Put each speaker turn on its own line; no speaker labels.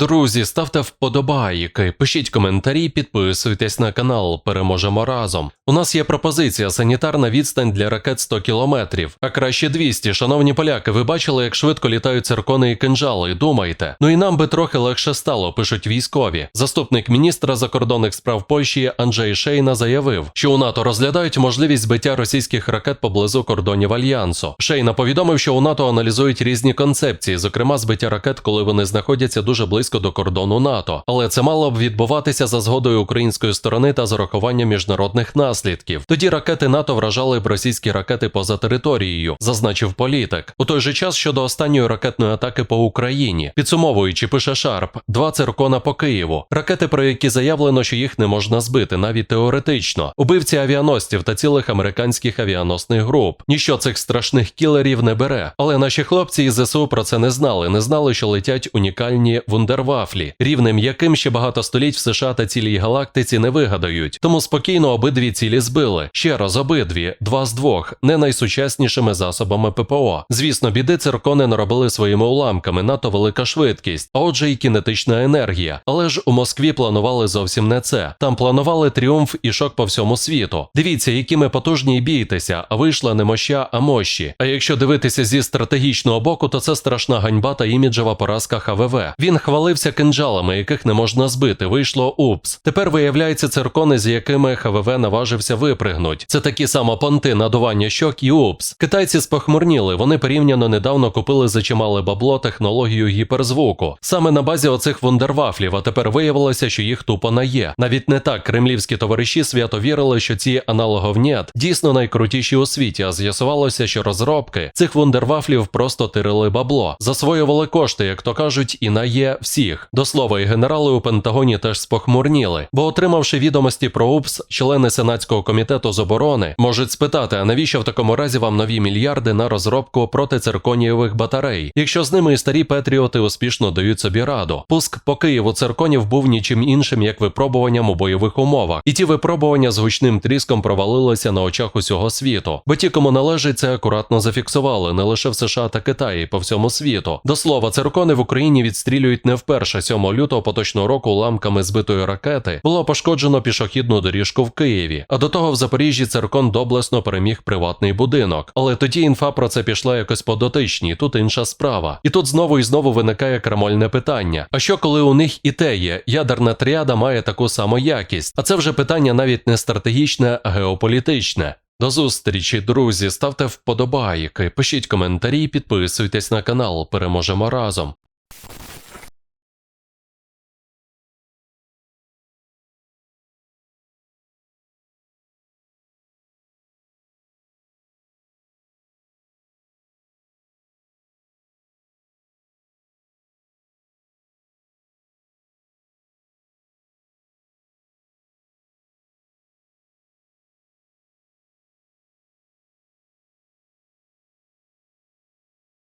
Друзі, ставте вподобайки, пишіть коментарі, підписуйтесь на канал. Переможемо разом. У нас є пропозиція санітарна відстань для ракет 100 кілометрів, а краще 200. Шановні поляки, ви бачили, як швидко літають циркони і кинжали. Думайте. Ну і нам би трохи легше стало, пишуть військові. Заступник міністра закордонних справ Польщі Анджей Шейна заявив, що у НАТО розглядають можливість збиття російських ракет поблизу кордонів альянсу. Шейна повідомив, що у НАТО аналізують різні концепції, зокрема збиття ракет, коли вони знаходяться дуже близько до кордону НАТО. Але це мало б відбуватися за згодою української сторони та з урахуванням міжнародних наслідків. Тоді ракети НАТО вражали б російські ракети поза територією, зазначив політик. У той же час щодо останньої ракетної атаки по Україні, підсумовуючи, пише Шарп, два циркона по Києву. Ракети, про які заявлено, що їх не можна збити, навіть теоретично. Убивці авіаностів та цілих американських авіаносних груп. Ніщо цих страшних кілерів не бере. Але наші хлопці із ЗСУ про це не знали. Не знали, що летять унікальні вундервафлі, рівнем яким ще багато століть в США та цілій галактиці не вигадають. Тому спокійно обидві цілі збили. Ще раз обидві, два з двох, не найсучаснішими засобами ППО. Звісно, біди циркони наробили своїми уламками, надто велика швидкість, а отже, і кінетична енергія. Але ж у Москві планували зовсім не це. Там планували тріумф і шок по всьому світу. Дивіться, які ми потужні і бійтеся, а вийшла не моща, а мощі. А якщо дивитися зі стратегічного боку, то це страшна ганьба та іміджева поразка ХВВ. Він хвалився кинджалами, яких не можна збити. Вийшло упс. Тепер виявляється циркони, з якими ХВВ наважився випригнуть. Це такі само понти, надування щок і упс. Китайці спохмурніли. Вони порівняно недавно купили за чимале бабло технологію гіперзвуку. Саме на базі оцих вундервафлів, а тепер виявилося, що їх тупо не є. Навіть не так кремлівські товариші свято вірили, що ці аналоговнят дійсно найкрутіші у світі, а з'ясувалося, що розробки цих вундервафлів просто тирили бабло, засвоювали кошти, як то кажуть, і на є всіх. До слова, і генерали у Пентагоні теж спохмурніли, бо отримавши відомості про УПС, члени Сенатського комітету з оборони можуть спитати, а навіщо в такому разі вам нові мільярди на розробку протицирконієвих батарей, якщо з ними і старі Петріоти успішно дають собі раду. Пуск по Києву цирконів був нічим іншим, як випробуванням у бойових умовах, і ті випробування з гучним тріском провалилися на очах усього світу. Бо ті, кому належить, це акуратно зафіксували не лише в США та Китаї, по всьому світу. До слова, циркони в Україні відстрілюють не вперше 7 лютого поточного року уламками збитої ракети було пошкоджено пішохідну доріжку в Києві. А до того в Запоріжжі циркон доблесно переміг приватний будинок. Але тоді інфа про це пішла якось по дотичній, тут інша справа. І тут знову і знову виникає крамольне питання: а що коли у них і те є? Ядерна тріада має таку саму якість? А це вже питання навіть не стратегічне, а геополітичне. До зустрічі, друзі, ставте вподобайки, пишіть коментарі, підписуйтесь на канал. Переможемо разом.